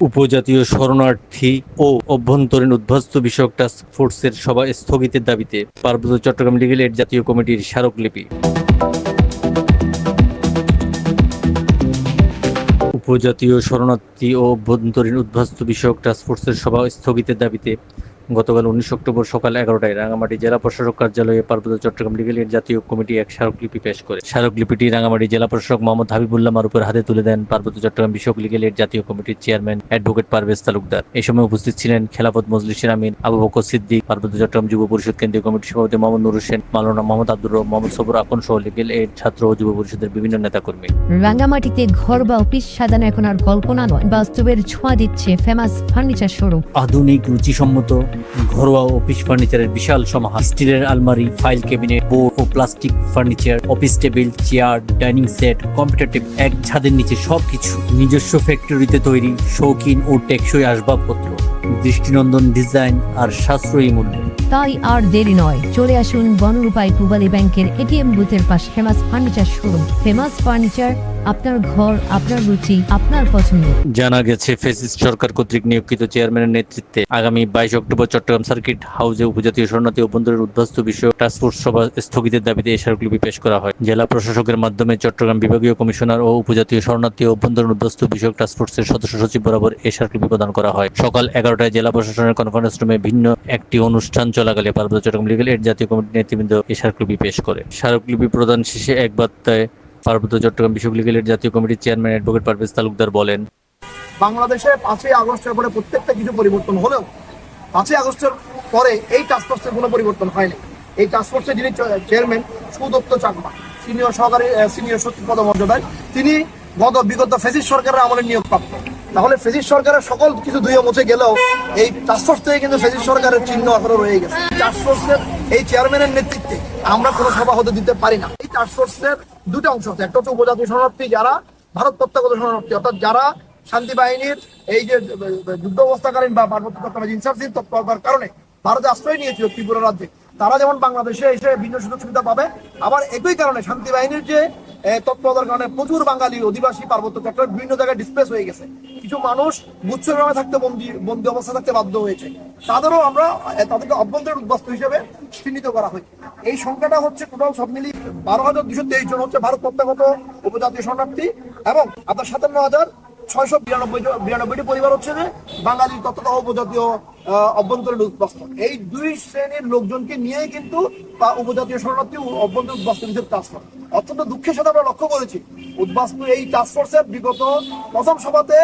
উপজাতীয় শরণার্থী ও অভ্যন্তরীণ উদ্ভাস্ত বিষয়ক টাস্ক ফোর্সের সভা স্থগিতের দাবিতে পার্বত্য চট্টগ্রাম লিগেল এড জাতীয় কমিটির স্মারকলিপি। উপজাতীয় শরণার্থী ও অভ্যন্তরীণ উদ্ভাস্ত বিষয়ক টাস্ক ফোর্সের সভা স্থগিতের দাবিতে গতকাল উনিশ অক্টোবর সকাল এগারোটায় রাঙামাটি জেলা প্রশাসক কার্যালয়ে পার্বত্য চট্টগ্রাম লিগেল এড জাতীয় কমিটি এক স্মারকলিপি পেশ করে। স্মারকলিপিটি রাঙামাটি জেলা প্রশাসক মোহাম্মদ হাবিবুল্লাহ মারুফের হাতে তুলে দেন পার্বত্য চট্টগ্রাম বিষয়ক লিগেল এড জাতীয় কমিটির চেয়ারম্যান অ্যাডভোকেট পারভেজ তালুকদার। এই সময় উপস্থিত ছিলেন খেলাফত মজলিসের আমিন আবু বকর সিদ্দিক পার্বত্য চট্টগ্রাম যুব পরিষদ কেন্দ্রীয় কমিটির সভাপতি মোহাম্মদ নুর হোসেন মালানা মোহাম্মদ আব্দুর রব মোহাম্মদ সবর আকন সহ লিগেল এড ছাত্র ও যুব পরিষদের বিভিন্ন নেতাকর্মী। রাঙ্গামাটিতে ঘর বা অফিস সাজানো এখন আর কল্পনা নয়। বাস্তবের ছোঁয়া দিচ্ছে ফেমাস ফার্নিচার শোরুম। আধুনিক রুচিসম্মত ঘরোয়া অফিস ফার্নিচারের বিশাল সমাহার। স্টিলের আলমারি ফাইল ক্যাবিনেট বোর্ড ও plastic furniture office table chair dining set computer table এক ছাদের নিচে সবকিছু নিজস্ব ফ্যাক্টরিতে তৈরি, শৌখিন ও টেকসই আসবাবপত্র। দৃষ্টিনন্দন ডিজাইন আর সাশ্রয়ী মূল্য। তাই আর দেরি নয় চলে আসুন বনরূপাই পূবালী ব্যাংকের এটিএম বুথের পাশে famous furniture showroom. Famous furniture আপনার ঘর আপনার রুচি আপনার পছন্দ। জানা গেছে ফেসিস সরকার কর্তৃক নিয়োজিত চেয়ারম্যানের নেতৃত্বে আগামী বাইশ অক্টোবর চট্টগ্রাম সার্কিট হাউসে উপজাতীয় শরণার্থী অভ্যন্তরীণ উদ্বাস্তু বিষয়ক টাস্কফোর্স সভা স্থগিতের দাবিতে এই স্মারকলিপি পেশ করা হয়। জেলা প্রশাসকের মাধ্যমে চট্টগ্রাম বিভাগীয় কমিশনার ও উপজাতীয় শরণার্থী অভ্যন্তরীণ উদ্বাস্তু বিষয়ক টাস্কফোর্সের সদস্য সচিব বরাবর এই স্মারকলিপি প্রদান করা হয়। সকাল এগারোটায় জেলা প্রশাসনের কনফারেন্স রুমে ভিন্ন একটি অনুষ্ঠান চলাকালে পার্বত্য চট্টগ্রাম লিগেল এড জাতীয় কমিটির নেতৃবৃন্দ এই স্মারকলিপি পেশ করে। স্মারকলিপি প্রদান শেষে এক বার্তায় পার্বত্য চট্টগ্রাম বিষয়ক লিগেল এড জাতীয় কমিটির চেয়ারম্যান অ্যাডভোকেট পারভেজ তালুকদার বলেন, বাংলাদেশে পাঁচই আগস্টের পরে প্রত্যেকটা কিছু পরিবর্তন হলেও পাঁচই আগস্টের পরে এই টাস্কফোর্সের কোনো পরিবর্তন হয়নি। এই টাস্কফোর্সের যিনি চেয়ারম্যান সুদত্ত চাকমা সিনিয়র সহকারী সিনিয়র সচিব পদমর্যাদায় তিনি গত বিগত ফেসিস সরকারের আমলে নিয়োগ প্রাপ্ত তাহলে ফেসিস সরকারের সকল কিছু ধুয়ে মুছে গেলেও এই টাস্কফোর্স থেকে কিন্তু ফেসিস সরকারের চিহ্ন এখনও রয়ে গেছে। টাস্কফোর্সের এই চেয়ারম্যানের নেতৃত্বে আমরা কোনো সভা হতে দিতে পারি না। এই টাস্কফোর্সের দুটো অংশ আছে। একটা হচ্ছে উপজাতীয় শরণার্থী যারা ভারত প্রত্যাগত শরণার্থী, অর্থাৎ যারা শান্তি বাহিনীর এই যে যুদ্ধ অবস্থাকালীন বা পার্বত্য চট্টগ্রামে তৎপরতার কারণে ভারতে আশ্রয় নিয়েছিল ত্রিপুরা রাজ্যে। তারা যেমন বাংলাদেশে এসে ভিন্ন সুযোগ সুবিধা পাবে, আবার একই কারণে শান্তি বাহিনীর যে তৎপরতার কারণে প্রচুর বাঙালি অধিবাসী পার্বত্য চট্টগ্রাম বিভিন্ন জায়গায় ডিসপ্লেস হয়ে গেছে। কিছু মানুষ গুচ্ছগ্রামে থাকতে বন্দি বন্দি অবস্থা থাকতে বাধ্য হয়েছে। তাদেরও আমরা, তাদেরকে অভ্যন্তরীণ উদ্বাস্তু হিসেবে চিহ্নিত করা হয়েছে। এই সংখ্যাটা হচ্ছে টোটাল সব মিলিয়ে বারো হাজার দুশো তেইশ জন হচ্ছে ভারত প্রত্যাগত উপজাতীয় শরণার্থী এবং আপনার সাতান্ন হাজার ছয়শো বিরানব্বই বিরানব্বইটি পরিবার হচ্ছে যে বাঙালি ততটা উপজাতীয় অভ্যন্তরীণ উদ্বাস্তু। এই দুই শ্রেণির লোকজনকে নিয়েই কিন্তু তা উপজাতীয় শরণার্থী অভ্যন্তরীণ উদ্বাস্তু হিসেবে টাস্ক ফোর্স অত্যন্ত দুঃখের সাথে আমরা লক্ষ্য করেছি, উদ্বাস্তু এই টাস্ক ফোর্সের বিগত প্রথম সভাতে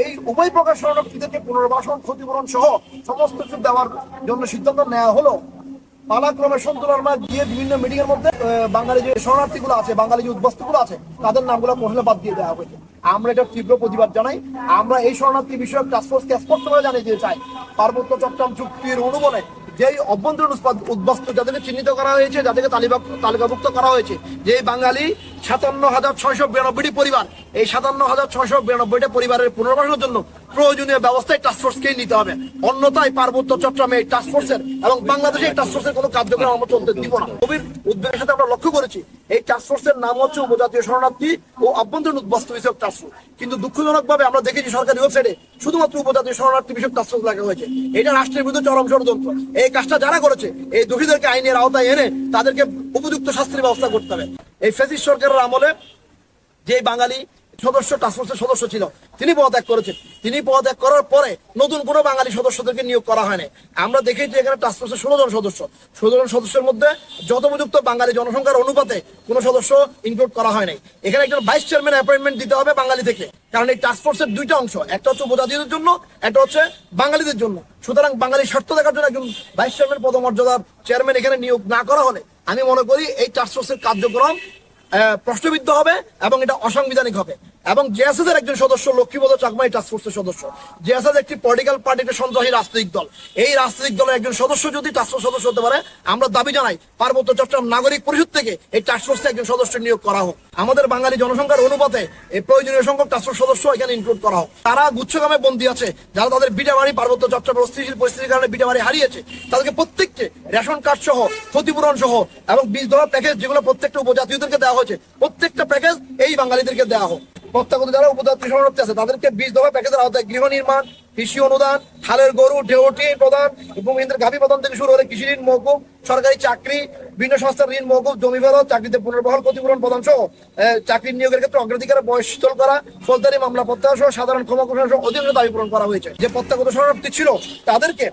এই উভয় প্রকার শরণার্থীদেরকে পুনর্বাসন, ক্ষতিপূরণ সহ সমস্ত কিছু দেওয়ার জন্য সিদ্ধান্ত নেওয়া হলো। পালাক্রমে সন্তুলন গিয়ে বিভিন্ন মিটিং এর মধ্যে বাঙালি যে শরণার্থীগুলো আছে, বাঙালি যে উদ্বস্তুগুলো আছে, তাদের নামগুলো মহিলা বাদ দিয়ে দেওয়া হয়েছে। আমরা এটা তীব্র প্রতিবাদ জানাই। আমরা এই শরণার্থী বিষয়ক টাস্কফোর্সকে স্পষ্টভাবে জানিয়ে দিতে চাই, পার্বত্য চট্টগ্রাম চুক্তির অনুমোদনে যেই অভ্যন্তরীণ উদ্বস্ত উদ্বাস্তু যাদেরকে চিহ্নিত করা হয়েছে, যাদেরকে তালিকা- তালিকাভুক্ত করা হয়েছে যে বাঙালি সাতান্ন হাজার ছয়শো বিরানব্বইটি পরিবার, এই সাতান্ন হাজার ছয়শো বিরানব্বইটা পরিবারের পুনর্বাসনের জন্য প্রয়োজনীয় ব্যবস্থা এই টাস্কফোর্সকেই নিতে হবে। অন্যথায় পার্বত্য চট্টগ্রামে এই টাস্কফোর্সের এবং বাংলাদেশে এই টাস্কফোর্সের কোনো কার্যক্রম আমরা চলতে দিব না। গভীর উদ্বেগের সাথে আমরা লক্ষ্য করেছি, এই টাস্কফোর্সের নাম হচ্ছে উপজাতীয় শরণার্থী ও অভ্যন্তরীণ উদ্বাস্তু বিষয়ক টাস্কফোর্স কিন্তু দুঃখজনক ভাবে আমরা দেখেছি সরকারি ওয়েবসাইটে শুধুমাত্র উপজাতীয় শরণার্থী বিষয়ক টাস্কফোর্স লেখা হয়েছে। এটা রাষ্ট্রের বিরুদ্ধে চরম ষড়যন্ত্র। এই কাজটা যারা করেছে, এই দোষীদেরকে আইনের আওতায় এনে তাদেরকে উপযুক্ত শাস্তির ব্যবস্থা করতে হবে। এই ফেসিস সরকারের আমলে যে বাঙালি সদস্য টাস্কফোর্সের সদস্য ছিল। তিনি পদত্যাগ করেছেন। তিনি পদত্যাগ করার পরে নতুন কোনো বাঙালি সদস্যদেরকে নিয়োগ করা হয়নি। আমরা দেখেছি এখানে টাস্কফোর্সের ষোলো জন সদস্য। ষোলো জন সদস্যের মধ্যে যথোপযুক্ত বাঙালি জনসংখ্যার অনুপাতে কোনো সদস্য ইনক্লুড করা হয় নাই এখানে একজন ভাইস চেয়ারম্যান অ্যাপয়েন্টমেন্ট দিতে হবে বাঙালি থেকে। কারণ এই টাস্কফোর্সের দুইটা অংশ, একটা হচ্ছে উপজাতীয়দের জন্য, একটা হচ্ছে বাঙালিদের জন্য। সুতরাং বাঙালি স্বার্থ দেখার জন্য একজন ভাইস চেয়ারম্যান পদমর্যাদার চেয়ারম্যান এখানে নিয়োগ না করা হলে, আমি মনে করি এই টাস্কফোর্সের কার্যক্রম প্রশ্নবিদ্ধ হবে এবং এটা অসাংবিধানিক হবে। এবং জেএসএস এর একজন সদস্য লক্ষ্মীপদ চাকমা এই টাস্কফোর্সের সদস্য। জেএসএস একটি পলিটিক্যাল পার্টি একটা সন্ত্রাসী রাজনৈতিক দল। এই রাজনৈতিক দলের একজন সদস্য যদি টাস্কফোর্স সদস্য হতে পারে, আমরা দাবি জানাই পার্বত্য চট্টগ্রাম নাগরিক পরিষদ থেকে এই টাস্কফোর্সে একজন সদস্য নিয়োগ করা হোক। আমাদের বাঙালি জনসংখ্যার অনুপাতে এই প্রয়োজনীয় সংখ্যক টাস্কফোর্স সদস্য এখানে ইনক্লুড করা হোক। তারা গুচ্ছগ্রামে বন্দী আছে, যারা তাদের বিটাবাড়ি, পার্বত্য চট্টগ্রাম অস্থিতিশীল পরিস্থিতির কারণে বিটাবাড়ি হারিয়েছে, তাদেরকে প্রত্যেককে রেশন কার্ড সহ, ক্ষতিপূরণ সহ এবং বীজ ধরা প্যাকেজ যেগুলো প্রত্যেকটা উপজাতীয়দেরকে দেওয়া হয়েছে, প্রত্যেকটা প্যাকেজ এই বাঙালিদেরকে দেওয়া হোক। প্রত্যাগত যারা উপজাতি শরণার্থী আছে তাদেরকে বিশ দফা প্যাকেজের আওতায় গৃহ নির্মাণ কৃষি অনুদান খালের গরু ঢেউটি প্রদান এবং ইন্দ্রের গাভী প্রদান থেকে শুরু করে কৃষি ঋণ মৌকুব সরকারি চাকরি বিভিন্ন সংস্থার ঋণ মৌকুব জমি ফেরত চাকরিতে পুনর্বহাল ক্ষতিপূরণ প্রদান সহ আহ, চাকরির নিয়োগের ক্ষেত্রে অগ্রাধিকার বয়সস্থল করা ফৌজদারি মামলা প্রত্যাহার সহ সাধারণ ক্ষমা ঘোষণা সহ অধিকাংশ দাবি পূরণ করা হয়েছে। যে প্রত্যাগত শরণার্থী ছিল তাদেরকে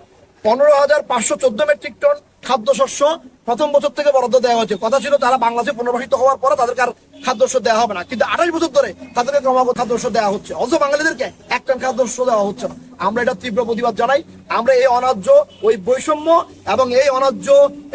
পনেরো হাজার পাঁচশো চোদ্দ মেট্রিক টন খাদ্যশস্য প্রথম বছর থেকে বরাদ্দ দেওয়া হয়েছে। কথা ছিল তারা বাংলাদেশে পুনর্বাসিত হওয়ার পরে তাদেরকে আর খাদ্যশস্য দেওয়া হবে না। কিন্তু আঠাশ বছর ধরে তাদেরকে ক্রমাগত খাদ্যশস্য দেওয়া হচ্ছে। অথচ বাঙালিদেরকে এক টন খাদ্যশস্য দেওয়া হচ্ছে না। আমরা এটা তীব্র প্রতিবাদ জানাই। আমরা এই অনার্য, ওই বৈষম্য এবং এই অনার্য,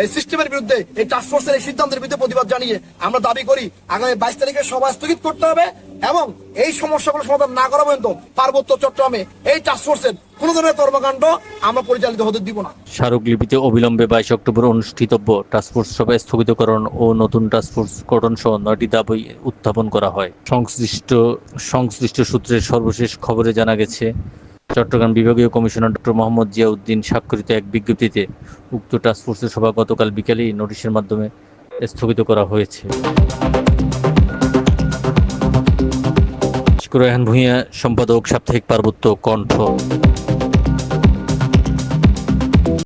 এই সিস্টেমের বিরুদ্ধে এই টাস্কফোর্সের এই সিদ্ধান্তের বিরুদ্ধে প্রতিবাদ জানিয়ে আমরা দাবি করি, আগামী বাইশ তারিখে সভা স্থগিত করতে হবে। এবং এই সমস্যাগুলো সমাধান না করা পর্যন্ত পার্বত্য চট্টগ্রামে এই টাস্কফোর্সের কোনো ধরনের কর্মকাণ্ড আমরা পরিচালিত হতে দিব না। স্মারকলিপিতে অবিলম্বে বাইশ অক্টোবর অনুষ্ঠিতব্য টাস্কফোর্স সভায় স্থগিতকরণ ও নতুন টাস্কফোর্স গঠন সহ নয়টি দাবি উত্থাপন করা হয়। সংশ্লিষ্ট সংশ্লিষ্ট সূত্রের সর্বশেষ খবরে জানা গেছে, চট্টগ্রাম বিভাগীয় কমিশনার ডক্টর মোহাম্মদ জিয়াউদ্দিন স্বাক্ষরিত এক বিজ্ঞপ্তিতে উক্ত টাস্কফোর্সের সভা গতকাল বিকেলেই নোটিশের মাধ্যমে স্থগিত করা হয়েছে। রায়হান ভূঁইয়া সম্পাদক সাপ্তাহিক পার্বত্য কণ্ঠ।